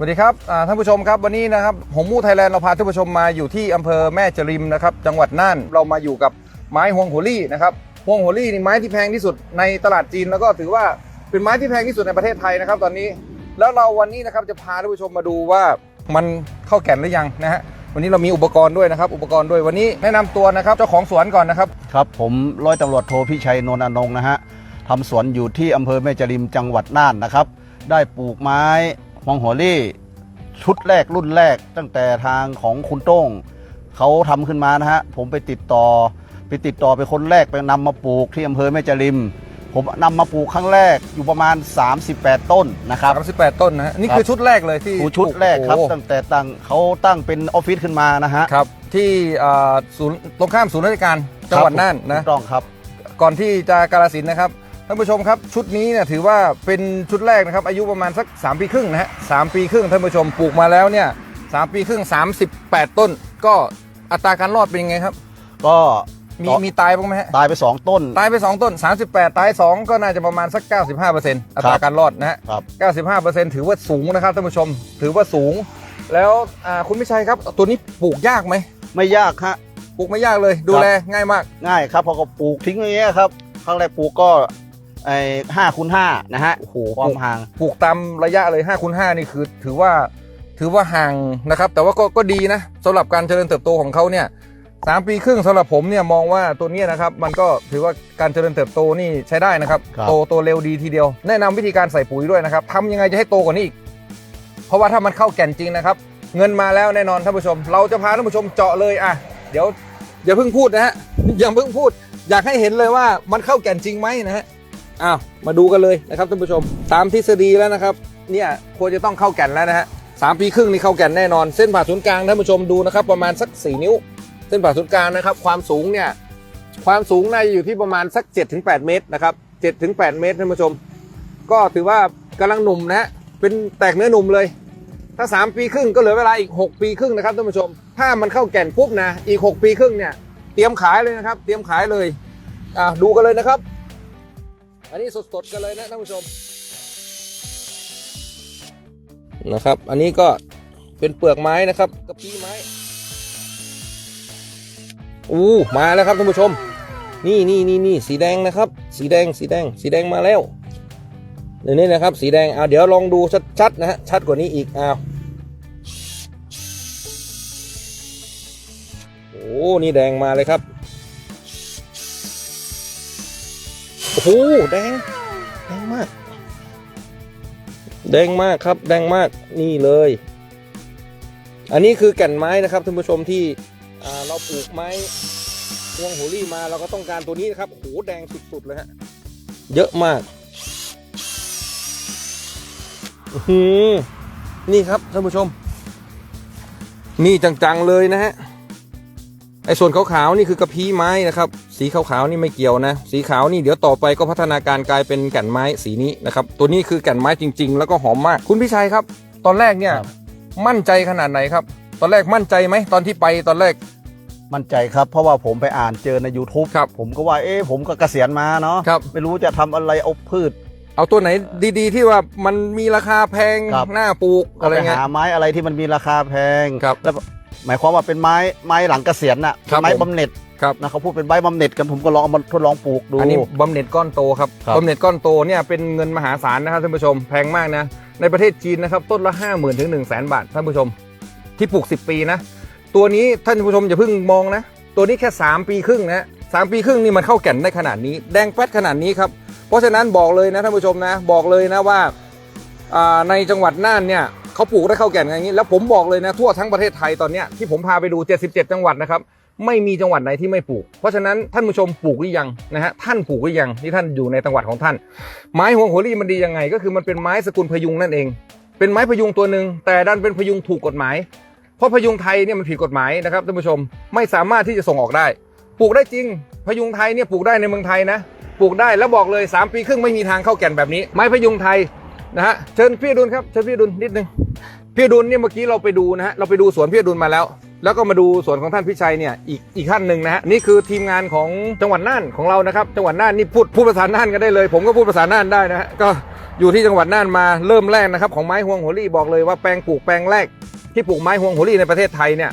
สวัสดีครับท่านผู้ชมครับวันนี้นะครับหงมู่ไทยแลนด์เราพาท่านผู้ชมมาอยู่ที่อำเภอแม่จริมนะครับจังหวัดน่านเรามาอยู่กับไม้ฮวงโหรี่นะครับฮวงโหรี่นี่ไม้ที่แพงที่สุดในตลาดจีนแล้วก็ถือว่าเป็นไม้ที่แพงที่สุดในประเทศไทยนะครับ ตอนนี้แล้วเราวันนี้นะครับจะพาท่านผู้ชมมาดูว่ามันเข้าแก่นหรือยังนะฮะวันนี้เรามีอุปกรณ์ด้วยนะครับ อุปกรณ์ด้วยวันนี้แนะนำตัวนะครับเจ้าของสวนก่อนนะครับครับ ผมร้อยตำรวจโทพิชัยนนท์อนงนะฮะทำสวนอยู่ที่อำเภอแม่จริมจังหวัดน่านนะครับ ได้ปลูกไม้ ฮวงหัวลี่ชุดแรกรุ่นแรกตั้งแต่ทางของคุณโต้งเขาทำขึ้นมานะฮะ ผมไปติดต่อ ไปติดต่อไปคนแรกไปนำมาปลูกที่อำเภอแม่จริม ผมนำมาปลูกครั้งแรกอยู่ประมาณ 38 ต้นนะครับ 38 ต้นนะฮะนี่คือชุดแรกเลยที่ปลูกชุดแรกครับโอ้โหตั้งแต่ตั้งเขาตั้งเป็นออฟฟิศขึ้นมานะฮะครับที่อ่าศูนย์ตรงข้ามศูนย์ราชการจังหวัดน่านนะถูกต้องครับ ก่อนที่จะกาลสินธุ์นะครับ ท่านผู้ชมครับชุดนี้เนี่ยถือว่าเป็นชุดแรกนะครับอายุประมาณสัก 3 ปีครึ่งนะฮะสามปีครึ่งท่านผู้ชมปลูกมาแล้วเนี่ยสามปีครึ่ง 38 ต้น ก็อัตราการรอดเป็นยังไงครับ ก็มีมีตายบ้างไหมฮะตายไป 2 ต้น ตายไป 2 ต้น 38 ตาย 2 ก็น่าจะประมาณสัก 95%อัตราการรอดนะฮะครับ95%ถือว่าสูงนะครับท่านผู้ชม ถือว่าสูง แล้วอ่าคุณพิชัยครับตัวนี้ปลูกยากไหมไม่ยากฮะปลูกไม่ยากเลยดูแลง่ายมากง่ายครับพอก็ปลูกทิ้งอย่างเงี้ยครับครั้งแรกปลูกก็ ไอ้ห้าคูณห้านะฮะโอ้โหความห่างปลูกตามระยะเลย5คูณ5นี่คือถือว่าถือว่าห่างนะครับ แต่ว่าก็ก็ดีนะสำหรับการเจริญเติบโตของเขาเนี่ยสามปีครึ่งสำหรับผมเนี่ยมองว่าตัวเนี้ยนะครับ มันก็ถือว่าการเจริญเติบโตนี่ใช้ได้นะครับ ครับ โตโตเร็วดีทีเดียว แนะนำวิธีการใส่ปุ๋ยด้วยนะครับทำยังไงจะให้โตกว่านี้อีก เพราะว่าถ้ามันเข้าแก่นจริงนะครับ เงินมาแล้วแน่นอนท่านผู้ชม เราจะพาท่านผู้ชมเจาะเลยอะเดี๋ยวอย่าเพิ่งพูดนะฮะอย่าเพิ่งพูด อยากให้เห็นเลยว่ามันเข้าแก่นจริงไหมนะฮะ อ้าวมาดูกันเลยนะครับท่านผู้ชม ตามทฤษฎีแล้วนะครับ เนี่ยควรจะต้องเข้าแก่นแล้วนะฮะสามปีครึ่งนี่เข้าแก่นแน่นอนเส้นผ่าศูนย์กลางท่านผู้ชมดูนะครับ ประมาณสัก 4 นิ้ว เส้นผ่าศูนย์กลางนะครับ ความสูงเนี่ยความสูงน่าจะอยู่ที่ประมาณสัก 7-8 เมตรนะครับ7-8 เมตรท่านผู้ชม ก็ถือว่ากำลังหนุ่มนะฮะเป็นแตกเนื้อหนุ่มเลย ถ้า 3 ปีครึ่งก็เหลือเวลาอีก 6 ปีครึ่งนะครับท่านผู้ชม ถ้ามันเข้าแก่นปุ๊บนะอีก 6 ปีครึ่งเนี่ยเตรียมขายเลยนะครับ เตรียมขายเลยอ่าดูกันเลยนะครับ อันนี้สดๆกันเลยนะท่านผู้ชมนะครับ อันนี้ก็เป็นเปลือกไม้นะครับกระพี้ไม้อู้มาแล้วครับท่านผู้ชม นี่นี่นี่นี่สีแดงนะครับ สีแดงสีแดง สีแดงมาแล้วเดี๋ยวนี้นะครับ สีแดงเอาเดี๋ยวลองดูชัดๆนะฮะชัดกว่านี้อีกเอาโอ้นี่แดงมาเลยครับ อ้โหแดงแดงมาก แดงมากครับ แดงมากนี่เลย อันนี้คือแก่นไม้นะครับท่านผู้ชมที่เราปลูกไม้พวงโหรี่มาเราก็ต้องการตัวนี้นะครับโอ้โหแดงสุดๆเลยฮะเยอะมากอื้อหือนี่ครับท่านผู้ชม นี่จังๆเลยนะฮะไอ้ส่วนขาวๆนี่คือกระพี้ไม้นะครับ สีขาวๆนี่ไม่เกี่ยวนะ สีขาวนี่เดี๋ยวต่อไปก็พัฒนาการกลายเป็นแก่นไม้สีนี้นะครับ ตัวนี้คือแก่นไม้จริง ๆ แล้วก็หอมมาก คุณพี่ชัยครับ ตอนแรกเนี่ยครับ มั่นใจขนาดไหนครับ ตอนแรกมั่นใจไหมตอนที่ไปตอนแรก มั่นใจครับ เพราะว่าผมไปอ่านเจอใน YouTube ครับผมก็ว่าเอ๊ะผมก็เกษียณมาเนาะครับ ไม่รู้จะทำอะไรเอาพืช เอาตัวไหนดีๆ ที่ว่ามันมีราคาแพงครับ หน้าปลูกก็อะไรไปเงี้ย หาไม้อะไรที่มันมีราคาแพงครับ แล้ว หมายความว่าเป็นไม้ไม้หลังเกษียณน่ะครับไม้ผม บำเหน็จครับ นะเขาพูดเป็นใบบำเหน็จกันผมก็ลองเอามาทดลองปลูกดู อันนี้บำเหน็จก้อนโตครับครับ บำเหน็จก้อนโตเนี่ยเป็นเงินมหาศาลนะครับท่านผู้ชมแพงมากนะ ในประเทศจีนนะครับต้นละ 5 0,000ถึง1 0 0 0 0แบาทท่านผู้ชม ที่ปลูก 10 ปีนะ ตัวนี้ท่านผู้ชมอย่าเพิ่งมองนะ ตัวนี้แค่ 3 ปีครึ่งนะสามปีครึ่งนี่มันเข้าแก่นได้ขนาดนี้ แดงแป๊ดขนาดนี้ครับ เพราะฉะนั้นบอกเลยนะท่านผู้ชมนะ บอกเลยนะว่าอ่าในจังหวัดน่านเนี่ย เขาปลูกได้เข้าแก่นอย่างนี้ แล้วผมบอกเลยนะทั่วทั้งประเทศไทยตอนเนี้ยที่ผมพาไปดู 77 จังหวัดนะครับไม่มีจังหวัดไหนที่ไม่ปลูก เพราะฉะนั้นท่านผู้ชมปลูกหรือยังนะฮะท่านปลูกหรือยังที่ท่านอยู่ในจังหวัดของท่าน ไม้ฮวงโหรี่มันดียังไง ก็คือมันเป็นไม้สกุลพยุงนั่นเอง เป็นไม้พยุงตัวหนึ่งแต่ดันเป็นพยุงถูกกฎหมาย เพราะพยุงไทยเนี่ยมันผิดกฎหมายนะครับท่านผู้ชมไม่สามารถที่จะส่งออกได้ ปลูกได้จริง พยุงไทยเนี่ยปลูกได้ในเมืองไทยนะปลูกได้แล้วบอกเลย 3 ปีครึ่งไม่มีทางเข้าแก่นแบบนี้ ไม้พยุงไทย นะฮะเชิญพี่ดุลครับเชิญพี่ดุลนิดนึงพี่ดุลเนี่ยเมื่อกี้เราไปดูนะฮะเราไปดูสวนพี่ดุลมาแล้ว แล้วก็มาดูสวนของท่านพิชัยเนี่ยอีกอีกขั้นหนึ่งนะฮะนี่คือทีมงานของจังหวัดน่านของเรานะครับจังหวัดน่านนี่พูดพูดภาษาน่านกันได้เลย ผมก็พูดภาษาน่านได้นะฮะก็อยู่ที่จังหวัดน่านมาเริ่มแรกนะครับของไม้ฮวงโหรี่บอกเลยว่าแปลงปลูกแปลงแรก ที่ปลูกไม้ฮวงโหรี่ในประเทศไทยเนี่ย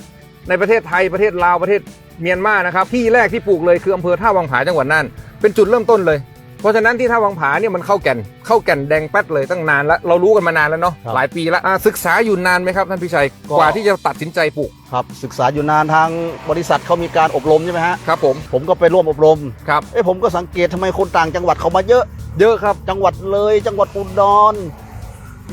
ในประเทศไทยประเทศลาวประเทศเมียนมานะครับที่แรกที่ปลูกเลยคืออำเภอท่าวังผาจังหวัดน่านเป็นจุดเริ่มต้นเลย เพราะฉะนั้นที่ท่าวังผาเนี่ยมันเข้าแก่นเข้าแก่นแดงแป๊ดเลยตั้งนานแล้วเรารู้กันมานานแล้วเนาะครับ หลายปีแล้วอ่าศึกษาอยู่นานไหมครับท่านพิชัยก็กว่าที่จะตัดสินใจปลูกครับศึกษาอยู่นานทางบริษัทเขามีการอบรมใช่ไหมฮะครับผมผมก็ไปร่วมอบรมครับ เอ้ผมก็สังเกตทำไมคนต่างจังหวัดเขามาเยอะ เยอะครับ จังหวัดเลย จังหวัดอุดร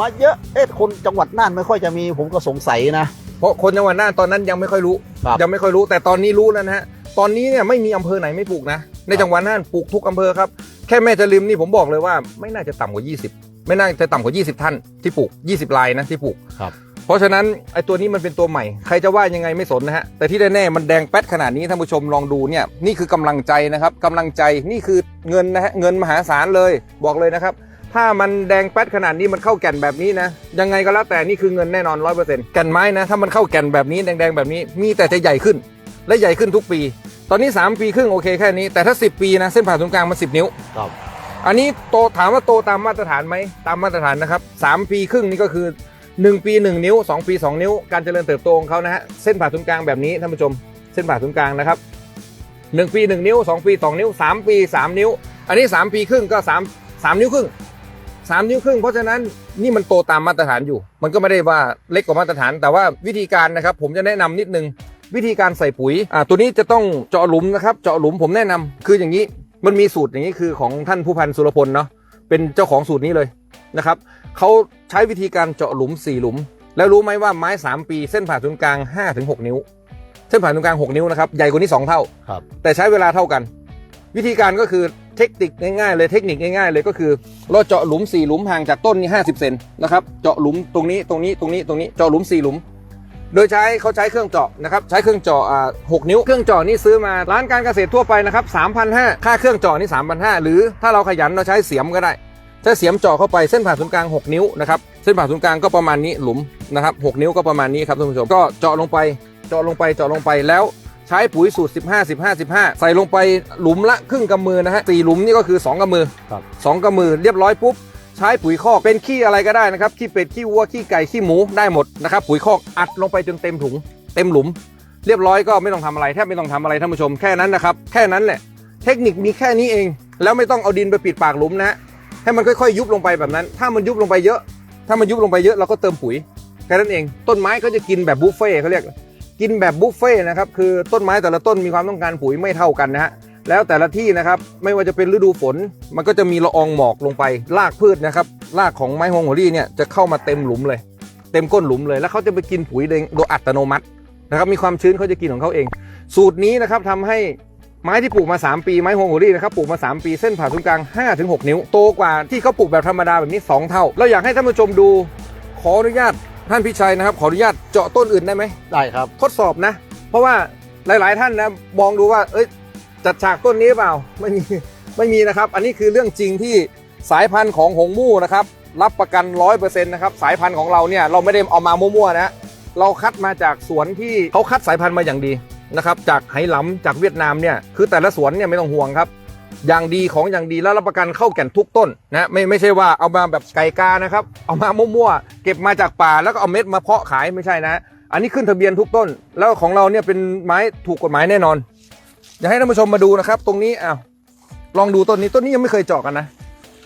มาเยอะเอ๊ะคนจังหวัดน่านไม่ค่อยจะมี ผมก็สงสัยนะ เพราะคนจังหวัดน่านตอนนั้นยังไม่ค่อยรู้ ครับ ยังไม่ค่อยรู้แต่ตอนนี้รู้แล้วนะฮะตอนนี้เนี่ยไม่มีอำเภอไหนไม่ปลูกนะ ในจังหวัดน่านปลูกทุกอำเภอครับ แค่แม่จริมนี่ผมบอกเลยว่า ไม่น่าจะต่ำกว่า 20 ไม่น่าจะต่ำกว่า 20 ท่านที่ปลูก 20ลายนะที่ปลูกครับเพราะฉะนั้นไอ้ตัวนี้มันเป็นตัวใหม่ ใครจะว่ายังไงไม่สนนะฮะแต่ที่แน่ๆมันแดงแป๊ดขนาดนี้ท่านผู้ชมลองดูเนี่ยนี่คือกำลังใจนะครับกำลังใจนี่คือเงินนะฮะเงินมหาศาลเลยบอกเลยนะครับถ้ามันแดงแป๊ดขนาดนี้มันเข้าแก่นแบบนี้นะ ยังไงก็แล้วแต่นี่คือเงินแน่นอนร้อยเปอร์เซ็นต์แก่นไม้นะ ถ้ามันเข้าแก่นแบบนี้แดงๆแบบนี้มีแต่จะใหญ่ขึ้น และใหญ่ขึ้นทุกปี ตอนนี้ 3 ปีครึ่งโอเคแค่นี้ แต่ถ้า 10 ปีนะเส้นผ่าศูนย์กลางมัน 10 นิ้ว ครับ อันนี้โตถามว่าโตตามมาตรฐานไหมตามมาตรฐานนะครับ 3 ปีครึ่งนี่ก็คือ 1 ปี 1 นิ้ว 2 ปี 2 นิ้ว การเจริญเติบโตของเขานะฮะเส้นผ่าศูนย์กลางแบบนี้ท่านผู้ชมเส้นผ่าศูนย์กลางนะครับ 1 ปี 1 นิ้ว 2 ปี 2 นิ้ว 3 ปี 3 นิ้ว อันนี้ 3 ปีครึ่งก็ 3 3 นิ้วครึ่ง 3 นิ้วครึ่ง เพราะฉะนั้นนี่มันโตตามมาตรฐานอยู่ มันก็ไม่ได้ว่าเล็กกว่ามาตรฐาน แต่ว่าวิธีการนะครับผมจะแนะนำนิดนึง วิธีการใส่ปุ๋ยอ่าตัวนี้จะต้องเจาะหลุมนะครับเจาะหลุมผมแนะนำคืออย่างนี้มันมีสูตรอย่างนี้คือของท่านผู้พันสุรพลเนาะเป็นเจ้าของสูตรนี้เลยนะครับเขาใช้วิธีการเจาะหลุม 4 หลุม แล้วรู้ไหมว่าไม้ 3 ปีเส้นผ่าศูนย์กลาง 5-6 นิ้ว เส้นผ่าศูนย์กลาง 6 นิ้วนะครับใหญ่กว่านี้ 2 เท่าครับแต่ใช้เวลาเท่ากัน วิธีการก็คือเทคนิคง่ายๆเลยเทคนิคง่ายๆเลยก็คือเราเจาะหลุม 4 หลุมห่างจากต้นนี่50 เซนนะครับเจาะหลุมตรงนี้ตรงนี้ตรงนี้ตรงนี้เจาะหลุม 4 หลุม โดยใช้เขาใช้เครื่องเจาะนะครับใช้เครื่องเจาะอ่า6นิ้ว เครื่องเจาะนี่ซื้อมาร้านการเกษตรทั่วไปนะครับ3,500ค่าเครื่องเจาะนี่3,500หรือถ้าเราขยันเราใช้เสียมก็ได้ใช้เสียมเจาะเข้าไปเส้นผ่าศูนย์กลาง 6 นิ้วนะครับเส้นผ่าศูนย์กลางก็ประมาณนี้หลุมนะครับ6นิ้วก็ประมาณนี้ครับท่านผู้ชมก็เจาะลงไปเจาะลงไปเจาะลงไปแล้วใช้ปุ๋ยสูตร 15 15 15 ใส่ลงไปหลุมละครึ่งกำมือนะฮะสี่หลุมนี่ก็คือ 2กำมือครับสองกำมือเรียบร้อยปุ๊บ ใช้ปุ๋ยคอกเป็นขี้อะไรก็ได้นะครับขี้เป็ดขี้วัวขี้ไก่ขี้หมูได้หมดนะครับปุ๋ยคอกอัดลงไปจนเต็มถุง เต็มหลุม เรียบร้อยก็ไม่ต้องทำอะไรแทบไม่ต้องทำอะไรท่านผู้ชมแค่นั้นนะครับแค่นั้นแหละเทคนิคมีแค่นี้เอง แล้วไม่ต้องเอาดินไปปิดปากหลุมนะฮะให้มันค่อยๆ ยุบลงไปแบบนั้น ถ้ามันยุบลงไปเยอะ ถ้ามันยุบลงไปเยอะเราก็เติมปุ๋ยแค่นั้นเอง ต้นไม้ก็จะกินแบบบุฟเฟ่เขาเรียกกินแบบบุฟเฟ่นะครับคือต้นไม้แต่ละต้นมีความต้องการปุ๋ยไม่เท่ากันนะฮะ แล้วแต่ละที่นะครับไม่ว่าจะเป็นฤดูฝน มันก็จะมีละอองหมอกลงไปรากพืชนะครับรากของไม้ฮวงหัวรี่เนี่ยจะเข้ามาเต็มหลุมเลย เต็มก้นหลุมเลย แล้วเขาจะไปกินปุ๋ยโดยโดยอัตโนมัตินะครับมีความชื้นเขาจะกินของเขาเอง สูตรนี้นะครับทำให้ไม้ที่ปลูกมา 3 ปีไม้ฮวงหัวรี่นะครับปลูกมา 3 ปีเส้นผ่าศูนย์กลาง 5-6 นิ้วโตกว่าที่เขาปลูกแบบธรรมดาแบบนี้ 2 เท่าเราอยากให้ท่านผู้ชมดูขออนุญาตท่านพิชัยนะครับ ขออนุญาตเจาะต้นอื่นได้ไหมได้ครับ ทดสอบนะ เพราะว่าหลาย ๆ ท่านนะมองดูว่าเอ้ย จัดฉากต้นนี้เปล่าไม่มีไม่มีนะครับ อันนี้คือเรื่องจริงที่สายพันธุ์ของหงมู่นะครับ รับประกันร้อยเปอร์เซ็นต์นะครับสายพันธุ์ของเราเนี่ยเราไม่ได้เอามามั่วๆนะเราคัดมาจากสวนที่เขาคัดสายพันธุ์มาอย่างดีนะครับจากไหหลำจากเวียดนามเนี่ยคือแต่ละสวนเนี่ยไม่ต้องห่วงครับ อย่างดีของอย่างดีแล้วรับประกันเข้าแก่นทุกต้นนะไม่ไม่ใช่ว่าเอามาแบบไก่กานะครับเอามามั่วๆเก็บมาจากป่าแล้วก็เอาเม็ดมาเพาะขายไม่ใช่นะ อันนี้ขึ้นทะเบียนทุกต้น แล้วของเราเนี่ยเป็นไม้ถูกกฎหมายแน่นอน อยากให้ท่านผู้ชมมาดูนะครับ ตรงนี้อ้าวลองดูต้นนี้ต้นนี้ยังไม่เคยเจาะกันนะ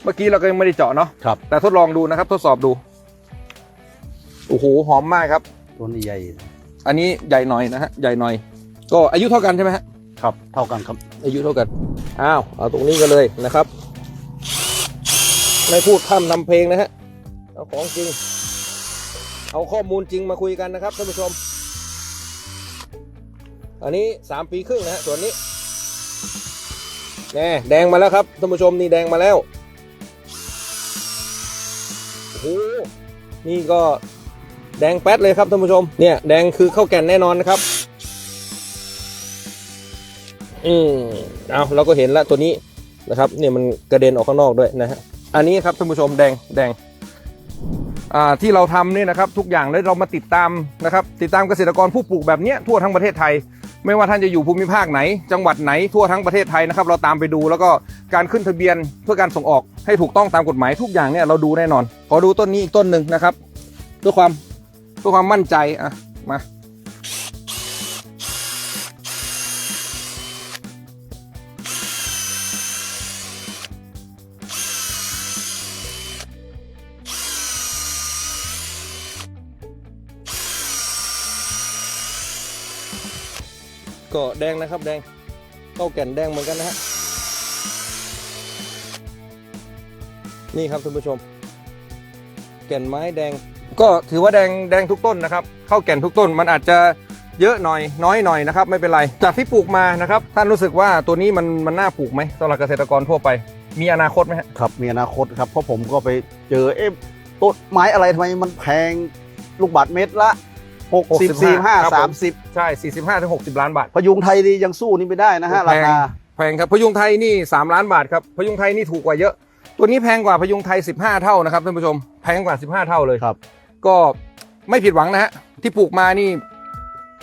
เมื่อกี้เราก็ยังไม่ได้เจาะเนาะครับแต่ทดลองดูนะครับ ทดสอบดูโอ้โหหอมมากครับ ต้นใหญ่ อันนี้ใหญ่หน่อยนะฮะใหญ่หน่อย ก็อายุเท่ากันใช่ไหมฮะครับ เท่ากันครับ อายุเท่ากันอ้าวเอาตรงนี้กันเลยนะครับไม่พูดพร่ำนำเพลงนะฮะเอาของจริง เอาข้อมูลจริงมาคุยกันนะครับท่านผู้ชม อันนี้สามปีครึ่งนะฮะส่วนนี้ แน่แดงมาแล้วครับท่านผู้ชมนี่แดงมาแล้วโอ้โหนี่ก็แดงแป๊ดเลยครับท่านผู้ชมเนี่ยแดงคือข้าวแก่นแน่นอนนะครับ อืมเอาเราก็เห็นแล้วตัวนี้นะครับ เนี่ยมันกระเด็นออกข้างนอกด้วยนะฮะอันนี้ครับท่านผู้ชมแดงแดงอ่าที่เราทำเนี่ยนะครับทุกอย่างแล้วเรามาติดตามนะครับ ติดตามเกษตรกรผู้ปลูกแบบเนี้ยทั่วทั้งประเทศไทย ไม่ว่าท่านจะอยู่ภูมิภาคไหน จังหวัดไหนทั่วทั้งประเทศไทยนะครับเราตามไปดูแล้วก็การขึ้นทะเบียนเพื่อการส่งออกให้ถูกต้องตามกฎหมายทุกอย่างเนี่ยเราดูแน่นอน ขอดูต้นนี้อีกต้นหนึ่งนะครับเพื่อความเพื่อความมั่นใจอะมา ก็แดงนะครับแดงเข้าแก่นแดงเหมือนกันนะฮะนี่ครับท่านผู้ชม แก่นไม้แดง ก็ถือว่าแดงแดงทุกต้นนะครับ เข้าแก่นทุกต้นมันอาจจะเยอะหน่อยน้อยหน่อยนะครับ ไม่เป็นไร จากที่ปลูกมานะครับ ท่านรู้สึกว่าตัวนี้มันมันน่าปลูกไหมสำหรับเกษตรกรทั่วไป มีอนาคตไหมฮะครับ มีอนาคตครับเพราะผมก็ไปเจอเอ๊ะต้นไม้อะไรทำไมมันแพงลูกบาทเม็ดละ 60 45 30ใช่ 45ถึง60 ล้านบาทพยุงไทยดียังสู้นี่ไม่ได้นะฮะแพรางคาแพงครับพยุงไทยนี่ 3 ล้านบาทครับพยุงไทยนี่ถูกกว่าเยอะ ตัวนี้แพงกว่าพยุงไทย 15 เท่านะครับท่านผู้ชมแพงกว่า 15 เท่าเลย ครับ ก็ไม่ผิดหวังนะฮะที่ปลูกมานี่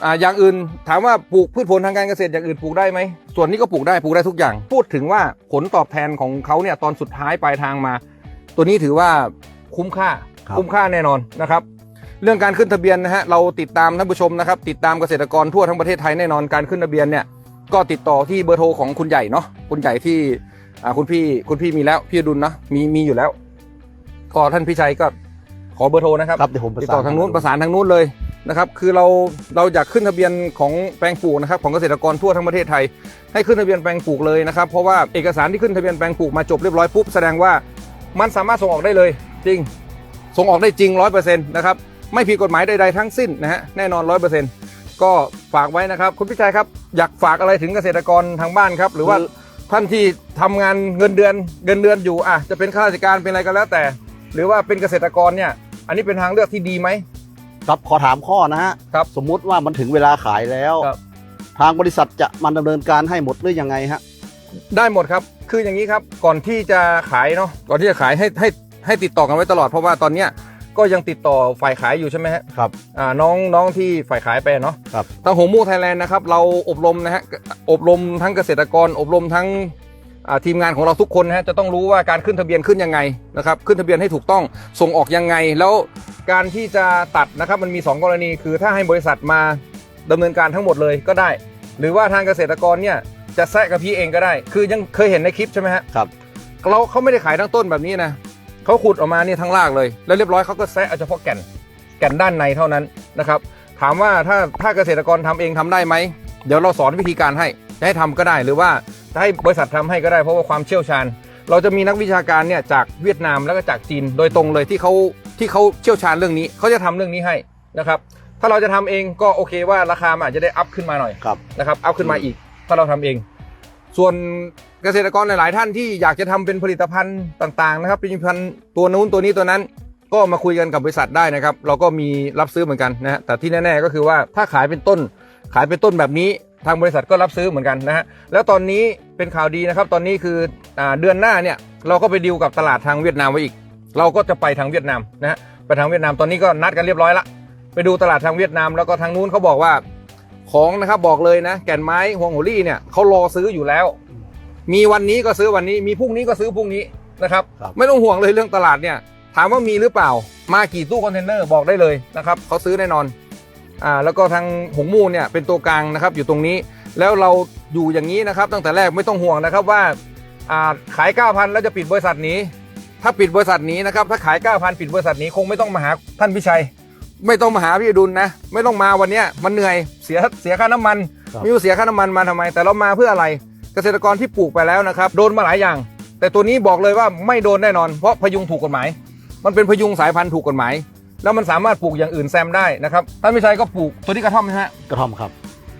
อ่าอย่างอื่นถามว่าปลูกพืชผลทางการเกษตรอย่างอื่นปลูกได้ไหมส่วนนี้ก็ปลูกได้ปลูกได้ทุกอย่าง พูดถึงว่าผลตอบแทนของเขาเนี่ยตอนสุดท้ายปลายทางมา ตัวนี้ถือว่าคุ้มค่าครับ คุ้มค่าแน่นอนนะครับ เรื่องการขึ้นทะเบียนนะฮะเราติดตามท่านผู้ชมนะครับ ติดตามเกษตรกรทั่วทั้งประเทศไทยแน่นอนการขึ้นทะเบียนเนี่ยก็ติดต่อที่เบอร์โทรของคุณใหญ่เนาะคุณใหญ่ที่อ่าคุณพี่คุณพี่มีแล้วพี่อดุลนะมีมีอยู่แล้ว ก็ท่านพี่ชัยก็ขอเบอร์โทรนะครับ ครับเดี๋ยวผมประติดสาน ต่อทางนู้นประสานทางนู้นเลยนะครับ คือเราเราอยากขึ้นทะเบียนของแปลงปลูกนะครับของเกษตรกรทั่วทั้งประเทศไทย ให้ขึ้นทะเบียนแปลงปลูกเลยนะครับ เพราะว่าเอกสารที่ขึ้นทะเบียนแปลงปลูกมาจบเรียบร้อยปุ๊บแสดงว่ามันสามารถส่งออกได้เลยจริง ส่งออกได้จริงร้อยเปอร์เซ็นต์นะครับ ไม่ผิดกฎหมายใดๆทั้งสิ้นนะฮะแน่นอนร้อยเปอร์เซ็นต์ก็ฝากไว้นะครับ คุณพิชัยครับ อยากฝากอะไรถึงเกษตรกรทางบ้านครับ หรือว่าท่านที่ทำงานเงินเดือนเงินเดือนอยู่อะจะเป็นข้าราชการเป็นอะไรก็แล้วแต่ หรือว่าเป็นเกษตรกรเนี่ย อันนี้เป็นทางเลือกที่ดีไหมครับขอถามข้อนะฮะครับสมมุติว่ามันถึงเวลาขายแล้ว ครับ ทางบริษัทจะมันดำเนินการให้หมดหรือยังไงฮะ ได้หมดครับ คืออย่างนี้ครับ ก่อนที่จะขายเนาะ ก่อนที่จะขายให้ให้ให้ติดต่อกันไว้ตลอด เพราะว่าตอนเนี้ย ก็ยังติดต่อฝ่ายขายอยู่ใช่ไหมฮะครับอ่าน้องน้องที่ฝ่ายขายไปเนาะครับทางหงมูไทยแลนด์นะครับเราอบรมนะฮะอบรมทั้งเกษตรกร อบรมทั้งอ่าทีมงานของเราทุกคนนะฮะจะต้องรู้ว่าการขึ้นทะเบียนขึ้นยังไงนะครับขึ้นทะเบียนให้ถูกต้องส่งออกยังไง แล้วการที่จะตัดนะครับมันมี 2 กรณี คือถ้าให้บริษัทมาดำเนินการทั้งหมดเลยก็ได้ หรือว่าทางเกษตรกรเนี่ยจะแซะกับพี่เองก็ได้ คือยังเคยเห็นในคลิปใช่ไหมฮะครับเราเขาไม่ได้ขายทั้งต้นแบบนี้นะ เขาขุดออกมาเนี่ยทั้งรากเลย แล้วเรียบร้อยเขาก็แซะเอาเฉพาะแก่น แก่นด้านในเท่านั้นนะครับ ถามว่าถ้าถ้าเกษตรกรทำเองทำได้ไหม เดี๋ยวเราสอนวิธีการให้จะให้ทำก็ได้หรือว่าจะให้บริษัททำให้ก็ได้เพราะว่าความเชี่ยวชาญ เราจะมีนักวิชาการเนี่ยจากเวียดนามแล้วก็จากจีนโดยตรงเลยที่เขาที่เขาเชี่ยวชาญเรื่องนี้เขาจะทำเรื่องนี้ให้นะครับ ถ้าเราจะทำเองก็โอเคว่าราคามันอาจจะได้อัพขึ้นมาหน่อยครับนะครับอัพขึ้นมาอีก ถ้าเราทำเอง ส่วนเกษตรกรหลาย ๆ ท่านที่อยากจะทำเป็นผลิตภัณฑ์ต่าง ๆ นะครับผลิตภัณฑ์ตัวนู้นตัวนี้ตัวนั้น ก็มาคุยกันกับบริษัทได้นะครับ เราก็มีรับซื้อเหมือนกันนะฮะแต่ที่แน่ ๆ ก็คือว่าถ้าขายเป็นต้น ขายเป็นต้นแบบนี้ ทางบริษัทก็รับซื้อเหมือนกันนะฮะแล้วตอนนี้เป็นข่าวดีนะครับ ตอนนี้คืออเดือนหน้าเนี่ยเราก็ไปดีลกับตลาดทางเวียดนามไว้อีก เราก็จะไปทางเวียดนามนะฮะไปทางเวียดนามตอนนี้ก็นัดกันเรียบร้อยละไปดูตลาดทางเวียดนามแล้วก็ทางนู้นเขาบอกว่า ของนะครับบอกเลยนะ แก่นไม้ฮวงหัวลี่เนี่ยเขารอซื้ออยู่แล้ว มีวันนี้ก็ซื้อวันนี้ มีพรุ่งนี้ก็ซื้อพรุ่งนี้นะครับ ครับ ไม่ต้องห่วงเลยเรื่องตลาดเนี่ย ถามว่ามีหรือเปล่า มากี่ตู้คอนเทนเนอร์บอกได้เลยนะครับเขาซื้อแน่นอนอ่าแล้วก็ทางหงมูลเนี่ยเป็นตัวกลางนะครับอยู่ตรงนี้ แล้วเราอยู่อย่างนี้นะครับ ตั้งแต่แรกไม่ต้องห่วงนะครับว่าอ่าขาย 9,000 แล้วจะปิดบริษัทนี้ ถ้าปิดบริษัทนี้นะครับถ้าขาย 9,000 ปิดบริษัทนี้คงไม่ต้องมาหาท่านพิชัย ไม่ต้องมาหาพี่อดุลนะ ไม่ต้องมาวันเนี้ยมันเหนื่อยเสียเสียค่าน้ำมันครับ ไม่รู้เสียค่าน้ำมันมาทำไม แต่เรามาเพื่ออะไรเกษตรกรที่ปลูกไปแล้วนะครับ โดนมาหลายอย่าง แต่ตัวนี้บอกเลยว่าไม่โดนแน่นอน เพราะพยุงถูกกฎหมาย มันเป็นพยุงสายพันธุ์ถูกกฎหมาย แล้วมันสามารถปลูกอย่างอื่นแซมได้นะครับท่านพิชัยก็ปลูกตัวนี้กระท่อมนะฮะ กระท่อมครับ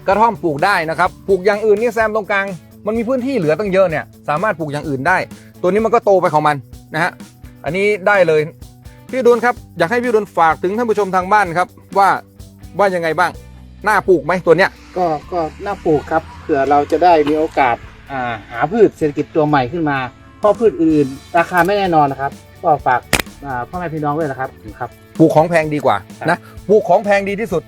กระท่อมปลูกได้นะครับ ปลูกอย่างอื่นเนี่ยแซมตรงกลาง มันมีพื้นที่เหลือตั้งเยอะเนี่ย สามารถปลูกอย่างอื่นได้ ตัวนี้มันก็โตไปของมันนะฮะ อันนี้ได้เลย พี่ดุลครับอยากให้พี่ดุลฝากถึงท่านผู้ชมทางบ้านครับ ว่าว่ายังไงบ้างน่าปลูกไหมตัวเนี้ยก็ก็น่าปลูกครับเผื่อเราจะได้มีโอกาสอ่าหาพืชเศรษฐกิจตัวใหม่ขึ้นมาเพราะพืชอื่นราคาไม่แน่นอนนะครับ ก็ฝากอ่าพ่อแม่พี่น้องด้วยนะครับครับ ปลูกของแพงดีกว่าครับ นะปลูกของแพงดีที่สุด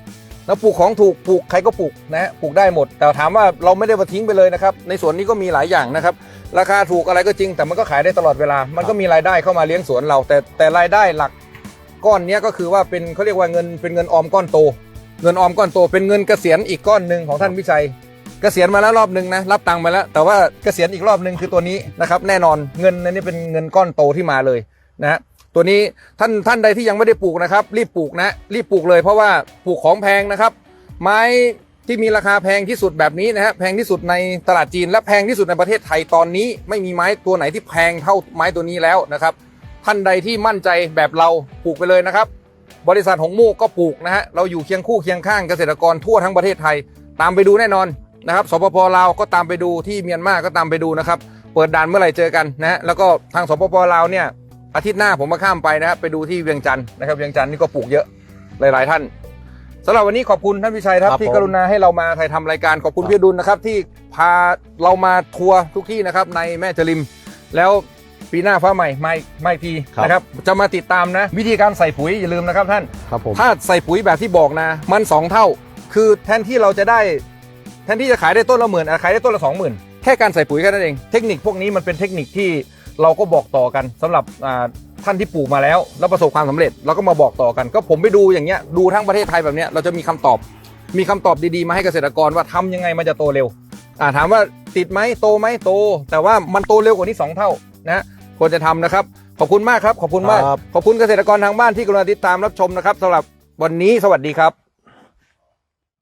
แล้วปลูกของถูกปลูกใครก็ปลูกนะฮะปลูกได้หมด แต่ถามว่าเราไม่ได้มาทิ้งไปเลยนะครับ ในสวนนี้ก็มีหลายอย่างนะครับ ราคาถูกอะไรก็จริง แต่มันก็ขายได้ตลอดเวลา มันก็มีรายได้เข้ามาเลี้ยงสวนเรา แต่แต่รายได้หลักก้อนนี้ก็คือว่าเป็นเขาเรียกว่าเงินเป็นเงินออมก้อนโต เงินออมก้อนโต เป็นเงินเกษียณอีกก้อนหนึ่งของท่านวิชัย เกษียณมาแล้วรอบหนึ่งนะรับตังค์มาแล้ว แต่ว่าเกษียณอีกรอบหนึ่งคือตัวนี้นะครับแน่นอนเงินนนี้เป็นเงินก้อนโตที่มาเลยนะฮะตัวนี้ท่านท่านใดที่ยังไม่ได้ปลูกนะครับ รีบปลูกนะรีบปลูกเลยเพราะว่าปลูกของแพงนะครับ ไม้ ที่มีราคาแพงที่สุดแบบนี้นะฮะแพงที่สุดในตลาดจีน และแพงที่สุดในประเทศไทยตอนนี้ ไม่มีไม้ตัวไหนที่แพงเท่าไม้ตัวนี้แล้วนะครับ ท่านใดที่มั่นใจแบบเราปลูกไปเลยนะครับ บริษัทหงมูกก็ปลูกนะฮะเราอยู่เคียงคู่เคียงข้างเกษตรกรทั่วทั้งประเทศไทย ตามไปดูแน่นอนนะครับสปปลาวก็ตามไปดูที่เมียนมาก็ตามไปดูนะครับ เปิดด่านเมื่อไหร่เจอกันนะฮะแล้วก็ทางสปปลาวเนี่ยอาทิตย์หน้าผมมาข้ามไปนะครับไปดูที่เวียงจันทร์นะครับเวียงจันทร์นี่ก็ปลูกเยอะหลาย ๆ ท่าน สำหรับวันนี้ขอบคุณท่านพิชัยครับครับที่ผมกรุณาให้เรามาถ่ายทำรายการขอบคุณครับ พี่อดุลนะครับที่พาเรามาทัวร์ทุกที่นะครับในแม่จริม แล้วปีหน้าฟ้าใหม่ไม่ไม่ทีนะครับจะมาติดตามนะ วิธีการใส่ปุ๋ยอย่าลืมนะครับท่าน ครับผม ถ้าใส่ปุ๋ยแบบที่บอกนะ มัน 2 เท่า คือแทนที่เราจะได้ แทนที่จะขายได้ต้นละหมื่นอะขายได้ต้นละสองหมื่นแค่การใส่ปุ๋ยแค่นั้นเอง เทคนิคพวกนี้มันเป็นเทคนิคที่เราก็บอกต่อกันสำหรับอ่า ท่านที่ปลูกมาแล้ว แล้วประสบความสำเร็จเราก็มาบอกต่อกัน ก็ผมไปดูอย่างเงี้ยดูทั้งประเทศไทยแบบเนี้ยเราจะมีคำตอบ มีคำตอบดีๆมาให้เกษตรกรว่าทำยังไงมันจะโตเร็วอ่าถามว่าติดไหมโตไหมโต แต่ว่ามันโตเร็วกว่านี้สองเท่านะควรจะทำนะครับ ขอบคุณมากครับ ขอบคุณมากครับขอบคุณเกษตรกรทางบ้านที่กรุณาติดตามรับชมนะครับสำหรับวันนี้สวัสดีครับ